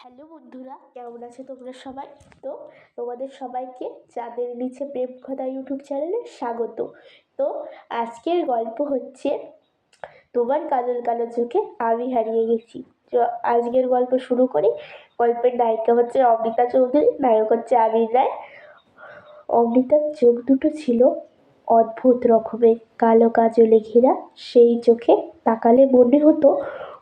Hello বন্ধুরা, কেমন আছো তোমরা সবাই? তো তোমাদের সবাইকে চাঁদের নিচে প্রেম কথা ইউটিউব চ্যানেলে স্বাগত। তো আজকের গল্প হচ্ছে, তোমার কাজল কালো চোখে আমি হারিয়ে গেছি। তো আজকের গল্প শুরু করি। গল্পের নায়িকা হচ্ছে অমৃতা চৌধুরী, নায়ক হচ্ছে আবির রায়। অমৃতার চোখ দুটো ছিল অদ্ভুত রকমের, কালো কাজলে ঘেরা। সেই চোখে তাকালে মনে হতো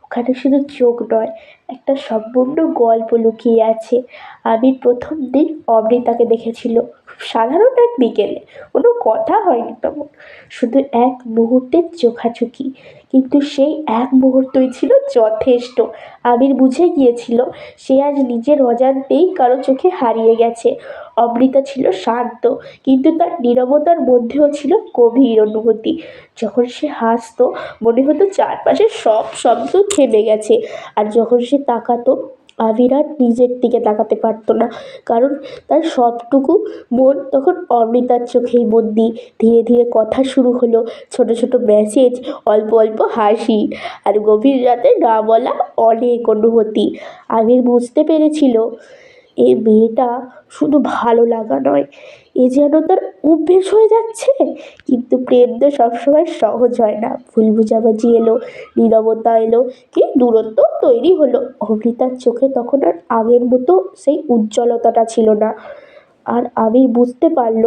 ওখানে শুধু চোখ নয় একটা সম্পূর্ণ গল্প লুকিয়ে আছে। আমি প্রথম দিন অমৃতাকে দেখেছিল। সাধারণ এক বিকেলে। কোনো কথা হয়নি তেমন শুধু এক মুহূর্তের চোখাচোখি। কিন্তু সেই এক মুহূর্তই ছিল যথেষ্ট। আবির বুঝে গিয়েছিল, সে আজ নিজের অজান্তেই কারও চোখে হারিয়ে গেছে। অমৃতা ছিল শান্ত, কিন্তু তার নীরবতার মধ্যেও ছিল গভীর অনুভূতি। যখন সে হাসতো, মনে হতো চারপাশে সব শব্দ থেমে গেছে। আর যখন সে তাকাতো। আবির আর নিজের দিকে তাকাতে পারতো না, কারণ তার সবটুকু মন তখন অমৃতার চোখেই বন্দি। ধীরে ধীরে কথা শুরু হলো, ছোট ছোট মেসেজ অল্প অল্প হাসি আর গভীর রাতে না বলা অনেক অনুভূতি। আবির বুঝতে পেরেছিল এই মেয়েটা শুধু ভালো লাগা নয়, এ যেন তার অভ্যেস হয়ে যাচ্ছে? কিন্তু প্রেম তো সবসময় সহজ হয় না। ভুল বুঝাবুঝি এলো, নীরবতা এলো, কি দূরত্ব তৈরি হলো। অমৃতার চোখে তখন আর আগের মতো সেই উজ্জ্বলতাটা ছিল না। আর আবির বুঝতে পারল,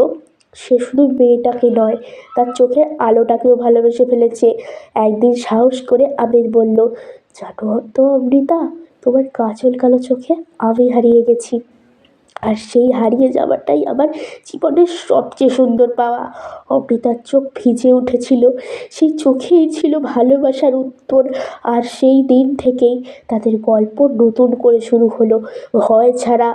সে শুধু মেয়েটাকে নয়, তার চোখের আলোটাকেও ভালোবেসে ফেলেছে। একদিন সাহস করে আবির বলল, জানো তো অমৃতা, তোমার কাজল কালো চোখে আমি হারিয়ে গেছি। সেই হারিয়ে যাওয়াটাই আমার জীবনের সবচেয়ে সুন্দর পাওয়া। অমৃতার চোখ ভিজে উঠেছিল। সেই চোখেই ছিল ভালোবাসার উত্তর। আর সেই দিন থেকেই তাদের গল্প নতুন করে শুরু হলো। ভয় ছাড়া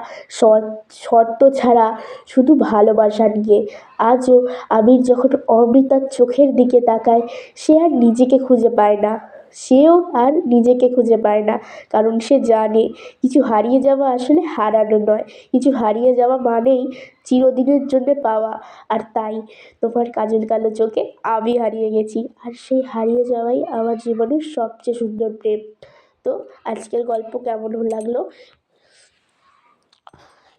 শর্ত ছাড়া, শুধু ভালোবাসা নিয়ে। আজও আবির যখন অমৃতার চোখের দিকে তাকায়, সে আর নিজেকে খুঁজে পায় না। সেও আর নিজেকে খুঁজে পায় না। কারণ সে জানে, কিছু হারিয়ে যাওয়া আসলে হারানো নয়। কিছু হারিয়ে যাওয়া মানেই চিরদিনের জন্যে পাওয়া। আর তাই তোমার কাজল কালো চোখে আমি হারিয়ে গেছি। আর সেই হারিয়ে যাওয়াই আমার জীবনের সবচেয়ে সুন্দর প্রেম। তো আজকের গল্প কেমন লাগল?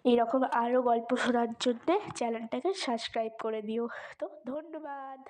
এরকম আরও গল্প শোনার জন্যে চ্যানেলটাকে সাবস্ক্রাইব করে দিও। তো ধন্যবাদ।